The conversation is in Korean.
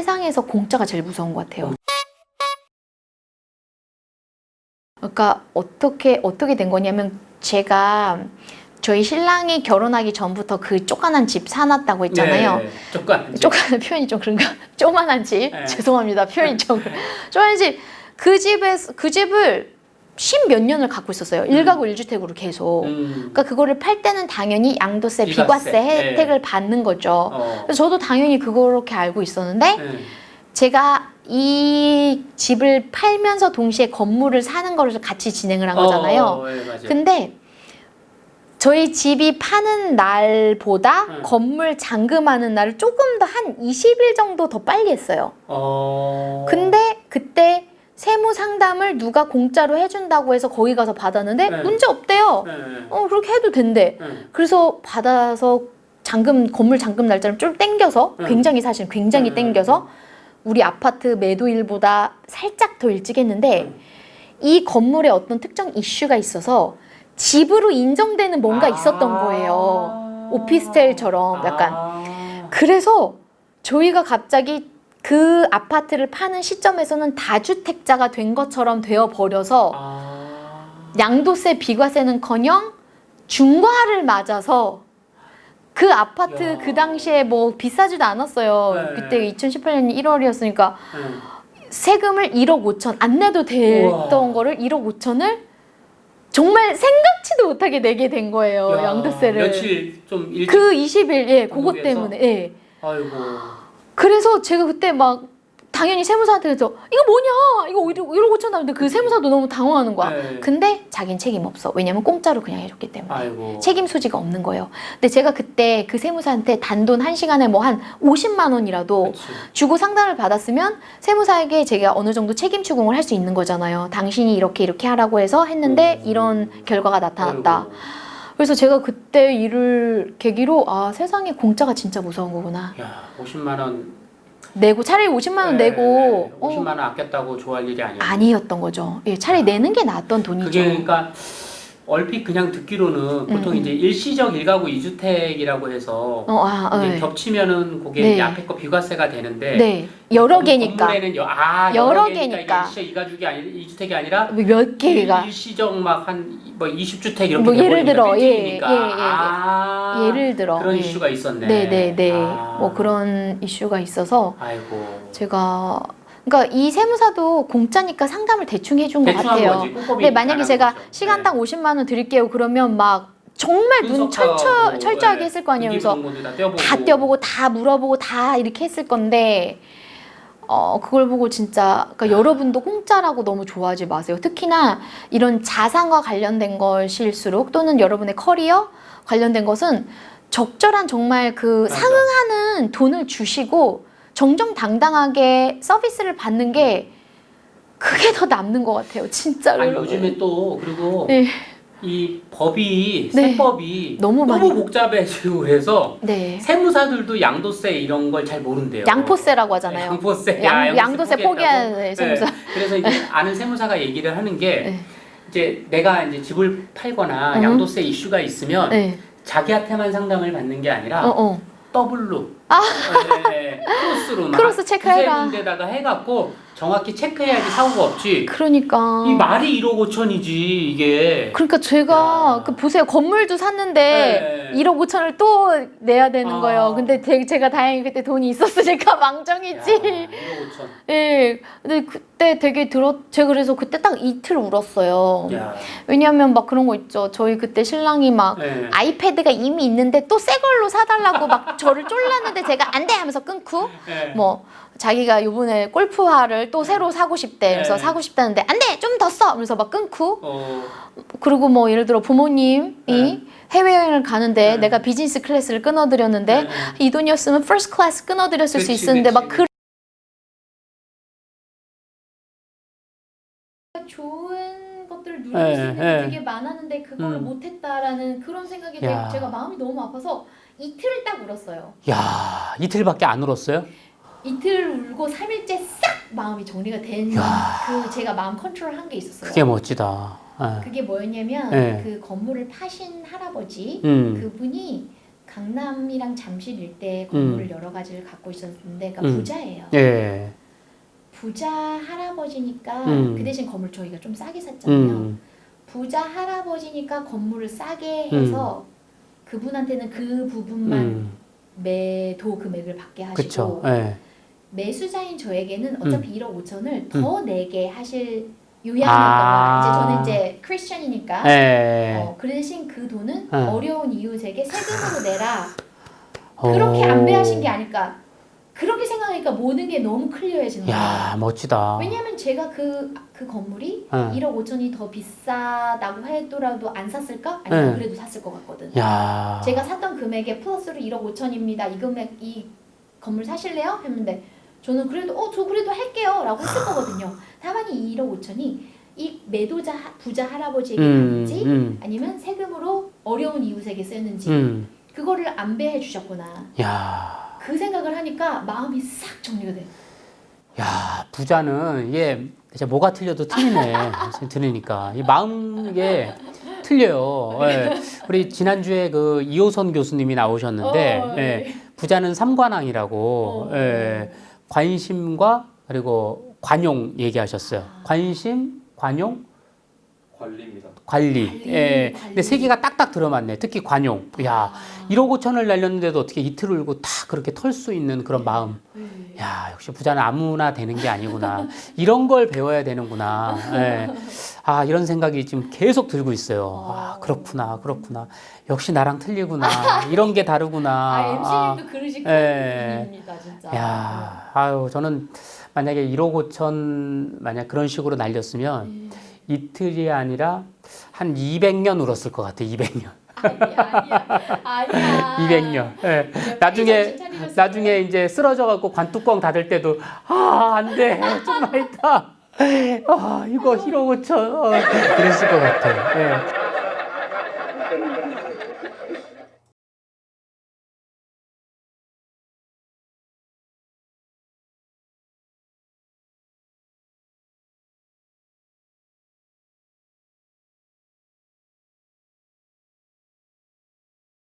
세상에서 공짜가 제일 무서운 것 같아요. 그러니까 어떻게 어떻게 된 거냐면 제가 저희 신랑이 결혼하기 전부터 그 쪼깐한 집 사놨다고 했잖아요. 네, 조금 쪼깐한 표현이 좀 그런가? 쪼만한 집 네. 죄송합니다 표현이 좀 쪼만한 집 그 집에서 그 집을 십몇 년을 갖고 있었어요. 일가구 일주택으로 계속. 음. 그러니까 그거를 팔 때는 당연히 양도세, 비과세, 비과세 네. 혜택을 받는 거죠. 어. 그래서 저도 당연히 그렇게 알고 있었는데 네. 제가 이 집을 팔면서 동시에 건물을 사는 거를 같이 진행을 한 거잖아요. 어, 네. 근데 저희 집이 파는 날보다 네. 건물 잔금하는 날을 조금 더 한 20일 정도 더 빨리 했어요. 어. 근데 그때 세무 상담을 누가 공짜로 해준다고 해서 거기 가서 받았는데 네. 문제 없대요. 네. 어 그렇게 해도 된대. 네. 그래서 받아서 잔금 건물 잔금 날짜를 좀 땡겨서 음. 굉장히 사실 굉장히 음. 땡겨서 우리 아파트 매도일보다 살짝 더 일찍 했는데 음. 이 건물에 어떤 특정 이슈가 있어서 집으로 인정되는 뭔가 있었던 아. 거예요. 오피스텔처럼 약간. 아. 그래서 저희가 갑자기 그 아파트를 파는 시점에서는 다주택자가 된 것처럼 되어 버려서 아. 양도세 비과세는커녕 중과를 맞아서 그 아파트 야. 그 당시에 뭐 비싸지도 않았어요. 네. 그때 2018년 1월이었으니까 네. 세금을 1억 5천 안 내도 됐던 우와. 거를 1억 5천을 정말 생각지도 못하게 내게 된 거예요. 야, 양도세를. 며칠 좀 일찍. 그 20일 예, 그것? 때문에 예. 아이고. 그래서 제가 그때 막 당연히 세무사한테 그래서 이거 뭐냐 이거 1억 5천 나오는데 그 세무사도 너무 당황하는 거야. 네. 근데 자긴 책임 없어. 왜냐면 공짜로 그냥 해줬기 때문에. 아이고. 책임 소지가 없는 거예요. 근데 제가 그때 그 세무사한테 단돈 한 시간에 뭐 한 50만 원이라도 그치. 주고 상담을 받았으면 세무사에게 제가 어느 정도 책임 추궁을 할 수 있는 거잖아요. 당신이 이렇게 이렇게 하라고 해서 했는데 음. 이런 결과가 나타났다. 아이고. 그래서 제가 그때 일을 계기로 아 세상에 공짜가 진짜 무서운 거구나. 야, 50만 원. 내고 차라리 50만 원 내고 어, 50만 원 아꼈다고 좋아할 일이. 아니었던 거죠. 예, 차라리 내는 게 나았던 돈이죠. 그게 그러니까 얼핏 그냥 듣기로는 보통 음, 이제 일시적 일가구 이주택이라고 해서 어, 아, 이제 네. 겹치면은 그게 네. 이제 앞에 거 비과세가 되는데 네, 여러 건- 개니까 건물에는 여, 아, 여러 개니까. 개니까 이게 일시 이가족이 아니 이주택이 아니라 몇 개가 일시적 막 한 뭐 20주택 이렇게 뭐 예를 돼버리니까 들어, 예, 빌딩이니까. 예, 예, 예. 아, 예를 들어 그런 예. 이슈가 있었네. 네, 네, 네. 아. 뭐 그런 이슈가 있어서 아이고. 제가 그러니까 이 세무사도 공짜니까 상담을 대충 해준 것 대충 한 같아요. 거지. 꼼꼼히 근데 만약에 안 제가 거죠. 시간당 50만 원 드릴게요. 그러면 막 정말 눈 분석하고, 철저 철저하게 네. 했을 거 아니에요. 그래서 다 떼어보고. 다 떼어보고 다 물어보고 다 이렇게 했을 건데 어 그걸 보고 진짜 그러니까 여러분도 공짜라고 너무 좋아하지 마세요. 특히나 이런 자산과 관련된 것일수록 또는 여러분의 커리어 관련된 것은 적절한 정말 그 맞아. 상응하는 돈을 주시고 정정당당하게 서비스를 받는 게 그게 더 남는 것 같아요. 진짜로. 아니. 요즘에 또 그리고 네. 이 법이 네. 세법이 너무 너무, 많이- 복잡해지고 그래서 네. 세무사들도 양도세 이런 걸 잘 모른대요. 양포세라고 하잖아요. 양포세. 양, 야, 양도세 포기했다고. 포기하는 세무사. 네. 그래서 이제 아는 세무사가 얘기를 하는 게 네. 이제 내가 이제 집을 팔거나 음. 양도세 이슈가 있으면 네. 자기한테만 상담을 받는 게 아니라 어, 어. 더블로 아. 네, 네. 크로스로 막 크로스 체크해라. 군데다가 해갖고 정확히 체크해야지 사고가 없지. 그러니까. 이 말이 1억 5천이지 이게. 그러니까 제가 야. 그 보세요 건물도 샀는데 네. 1억 5천을 또 내야 되는 아. 거예요. 근데 제, 제가 다행히 그때 돈이 있었으니까 망정이지. 야, 1억 5천. 예. 근데 그때 되게 들었. 제가 그래서 그때 딱 이틀 울었어요. 야. 왜냐하면 막 그런 거 있죠. 저희 그때 신랑이 막 네. 아이패드가 이미 있는데 또 새 걸로 사달라고 막 저를 쫄랐는데 제가 안 돼 하면서 끊고 네. 뭐 자기가 요번에 골프화를 또 새로 사고 싶대. 그래서 네. 사고 싶다는데 안 돼! 좀 더 써! 그래서 막 끊고 어. 그리고 뭐 예를 들어 부모님이 네. 해외여행을 가는데 네. 내가 비즈니스 클래스를 끊어드렸는데 네. 이 돈이었으면 퍼스트 클래스 끊어드렸을 수 그치, 있었는데 막 그치. 그 좋은 것들을 누릴 네, 수 있는 네. 게 되게 많았는데 그거를 음. 못했다라는 그런 생각에 야. 제가 마음이 너무 아파서 이틀을 딱 울었어요. 야 이틀밖에 안 울었어요? 이틀 울고 3일째 싹 마음이 정리가 된 야. 그 제가 마음 컨트롤 한 게 있었어요. 그게 멋지다. 예. 그게 뭐였냐면 네. 그 건물을 파신 할아버지 음. 그분이 강남이랑 잠실 일대 건물을 여러 가지를 갖고 있었는데 그러니까 음. 부자예요. 예. 부자 할아버지니까 음. 그 대신 건물 저희가 좀 싸게 샀잖아요. 음. 부자 할아버지니까 건물을 싸게 해서 그분한테는 그 부분만 음. 매도 금액을 받게 하시고 그쵸. 예. 매수자인 저에게는 어차피 1억 5천을 더 내게 하실 요양이었던 아. 거야. 이제 저는 이제 크리스천이니까 예. 어, 그 대신 그 돈은 어. 어려운 이웃에게 세금으로 내라. 그렇게 오. 안배하신 게 아닐까. 그렇게 생각하니까 모든 게 너무 클리어해지는 거예요. 야, 멋지다. 왜냐하면 제가 그, 그 건물이 어. 1억 5천이 더 비싸다고 해도라도 안 샀을까? 아니면 네. 그래도 샀을 것 같거든. 야. 제가 샀던 금액에 플러스로 1억 5천입니다. 이 금액 이 건물 사실래요? 했는데 저는 그래도 어 저 그래도 할게요 라고 했을 거거든요. 다만 이 1억 5천이 이 매도자 하- 부자 할아버지에게 음. 갔는지 음. 아니면 세금으로 어려운 이웃에게 쓰는지 음. 그거를 안배해 주셨구나. 야. 그 생각을 하니까 마음이 싹 정리가 돼. 야, 부자는 이게 진짜 뭐가 틀려도 틀리네. 지금 들으니까. 이 마음 이게 틀려요. 예. 우리 지난주에 그 이호선 교수님이 나오셨는데 어, 예. 부자는 삼관왕이라고 어. 예. 관심과 그리고 관용 얘기하셨어요. 관심, 관용, 관리입니다. 관리. 관리, 예. 관리. 근데 세 개가 딱딱 들어맞네. 특히 관용. 야, 1억 5천을 날렸는데도 어떻게 이틀 울고 다 그렇게 털 수 있는 그런 마음. 네. 야, 역시 부자는 아무나 되는 게 아니구나. 이런 걸 배워야 되는구나. 예. 아, 이런 생각이 지금 계속 들고 있어요. 아, 그렇구나, 그렇구나. 역시 나랑 틀리구나. 이런 게 다르구나. 아, MC님도 그러실 예. 분입니다, 진짜. 야, 아유, 저는 만약에 1억 5천 만약 그런 식으로 날렸으면 예. 이틀이 아니라 한 200년 울었을 것 같아, 200년. 아니야, 아니야, 아니야. 200년. 예. 정신 나중에. 나중에 이제 쓰러져 갖고 관뚜껑 닫을 때도, 아, 안 돼. 좀만 있다. 아, 이거 1억 5천. 어, 그랬을 것 같아. 예.